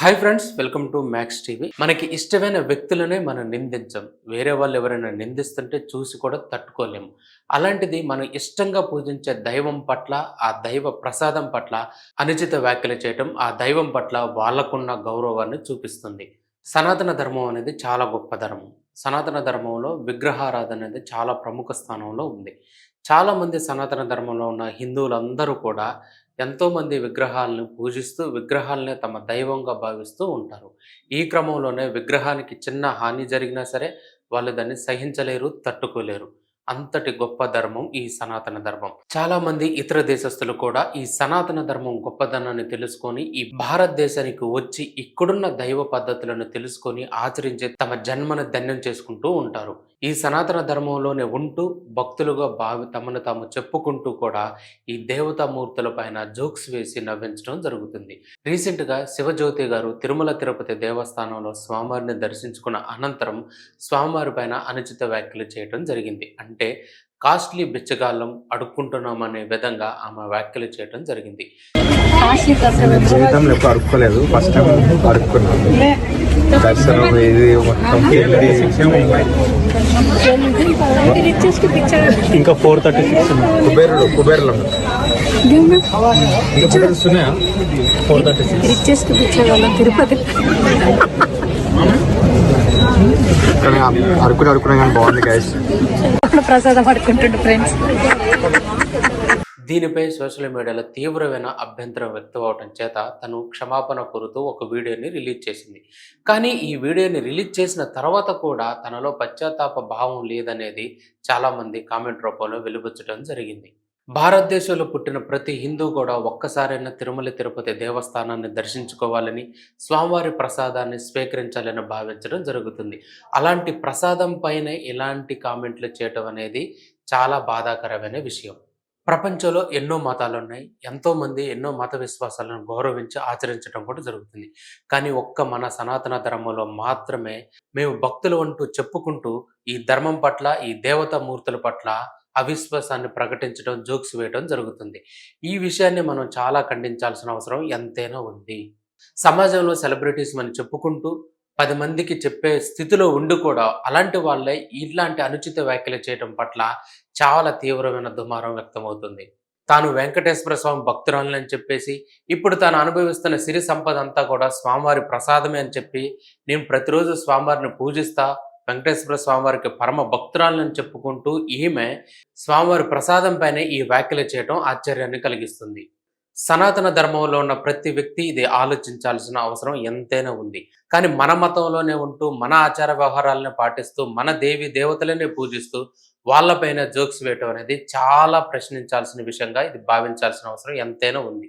Hi friends welcome to Max TV మనకి ఇష్టమైన వ్యక్తులనే మనం నిందించం. వేరే వాళ్ళు ఎవరైనా నిందిస్తుంటే చూసి కూడా తట్టుకోలేము అలాంటిది మనం ఇష్టంగా పూజించే దైవం పట్ల ఆ దైవ ప్రసాదం పట్ల అనుచిత వ్యాఖ్యలు చేయటం ఆ దైవం పట్ల వాళ్ళకున్న గౌరవాన్ని చూపిస్తుంది. సనాతన ధర్మం అనేది చాలా గొప్ప ధర్మం. సనాతన ధర్మంలో విగ్రహారాధన అనేది చాలా ప్రముఖ స్థానంలో ఉంది. చాలామంది సనాతన ధర్మంలో ఉన్న హిందువులందరూ కూడా ఎంతోమంది విగ్రహాలను పూజిస్తూ విగ్రహాలనే తమ దైవంగా భావిస్తూ ఉంటారు. ఈ క్రమంలోనే విగ్రహానికి చిన్న హాని జరిగినా సరే వాళ్ళు దాన్ని సహించలేరు తట్టుకోలేరు. అంతటి గొప్ప ధర్మం ఈ సనాతన ధర్మం. చాలా మంది ఇతర దేశస్తులు కూడా ఈ సనాతన ధర్మం గొప్పదనాన్ని తెలుసుకొని ఈ భారతదేశానికి వచ్చి ఇక్కడున్న దైవ పద్ధతులను తెలుసుకొని ఆచరించే తమ జన్మను ధన్యం చేసుకుంటూ ఉంటారు. ఈ సనాతన ధర్మంలోనే ఉంటూ భక్తులుగా భావి తమను తాము చెప్పుకుంటూ కూడా ఈ దేవతామూర్తుల పైన జోక్స్ వేసి నవ్వించడం జరుగుతుంది. రీసెంట్గా శివజ్యోతి గారు తిరుమల తిరుపతి దేవస్థానంలో స్వామివారిని దర్శించుకున్న అనంతరం స్వామివారి పైన అనుచిత వ్యాఖ్యలు చేయడం జరిగింది. అంటే కాస్ట్లీ బిచ్చగాళ్ళం అడుక్కుంటున్నాం అనే విధంగా ఆమె వ్యాఖ్యలు చేయడం జరిగింది. నేను జీవితంలో ఎప్పుడు అడుక్కోలేదు. First time అడుక్కున్నాను. దర్శనం ఇది ఇంకా ఫోర్ థర్టీ సిక్స్ కుబేరుడు కుబేరులం ఫోర్ థర్టీ తిరుపతి. కానీ అడుక్కుని అడుక్కున్నా కానీ బాగుంది గైస్ ప్రసాదం పడుకుంటుండే ఫ్రెండ్స్ దీనిపై సోషల్ మీడియాలో తీవ్రమైన అభ్యంతరం వ్యక్తం అవటం చేత తను క్షమాపణ కోరుతూ ఒక వీడియోని రిలీజ్ చేసింది. కానీ ఈ వీడియోని రిలీజ్ చేసిన తర్వాత కూడా తనలో పశ్చాత్తాప భావం లేదనేది చాలామంది కామెంట్ రూపంలో వెలుబుచ్చడం జరిగింది. భారతదేశంలో పుట్టిన ప్రతి హిందూ కూడా ఒక్కసారైనా తిరుమల తిరుపతి దేవస్థానాన్ని దర్శించుకోవాలని స్వామివారి ప్రసాదాన్ని స్వీకరించాలని భావించడం జరుగుతుంది. అలాంటి ప్రసాదం పైన ఇలాంటి కామెంట్లు చేయటం అనేది చాలా బాధాకరమైన విషయం. ప్రపంచంలో ఎన్నో మతాలు ఉన్నాయి ఎంతోమంది ఎన్నో మత విశ్వాసాలను గౌరవించి ఆచరించడం కూడా జరుగుతుంది. కానీ ఒక్క మన సనాతన ధర్మంలో మాత్రమే మేము భక్తులు అంటూ చెప్పుకుంటూ ఈ ధర్మం పట్ల ఈ దేవతా మూర్తుల పట్ల అవిశ్వాసాన్ని ప్రకటించడం జోక్స్ వేయడం జరుగుతుంది. ఈ విషయాన్ని మనం చాలా ఖండించాల్సిన అవసరం ఎంతైనా ఉంది. సమాజంలో సెలబ్రిటీస్ మనం చెప్పుకుంటూ పది మందికి చెప్పే స్థితిలో ఉండి కూడా అలాంటి వాళ్ళే ఇలాంటి అనుచిత వ్యాఖ్యలు చేయడం పట్ల చాలా తీవ్రమైన దుమారం వ్యక్తమవుతుంది. తాను వెంకటేశ్వర స్వామి భక్తురాలని అని చెప్పేసి ఇప్పుడు తాను అనుభవిస్తున్న సిరి సంపద అంతా కూడా స్వామివారి ప్రసాదమే అని చెప్పి నేను ప్రతిరోజు స్వామివారిని పూజిస్తా వెంకటేశ్వర స్వామివారికి పరమ భక్తురాలని చెప్పుకుంటూ ఈమె స్వామివారి ప్రసాదం పైనే ఈ వ్యాఖ్యలు చేయడం ఆశ్చర్యాన్ని కలిగిస్తుంది. సనాతన ధర్మంలో ఉన్న ప్రతి వ్యక్తి ఇది ఆలోచించాల్సిన అవసరం ఎంతైనా ఉంది. కానీ మన మతంలోనే ఉంటూ మన ఆచార వ్యవహారాలను పాటిస్తూ మన దేవి దేవతలనే పూజిస్తూ వాళ్ళపైన జోక్స్ వేయటం అనేది చాలా ప్రశ్నించాల్సిన విషయంగా ఇది భావించాల్సిన అవసరం ఎంతైనా ఉంది.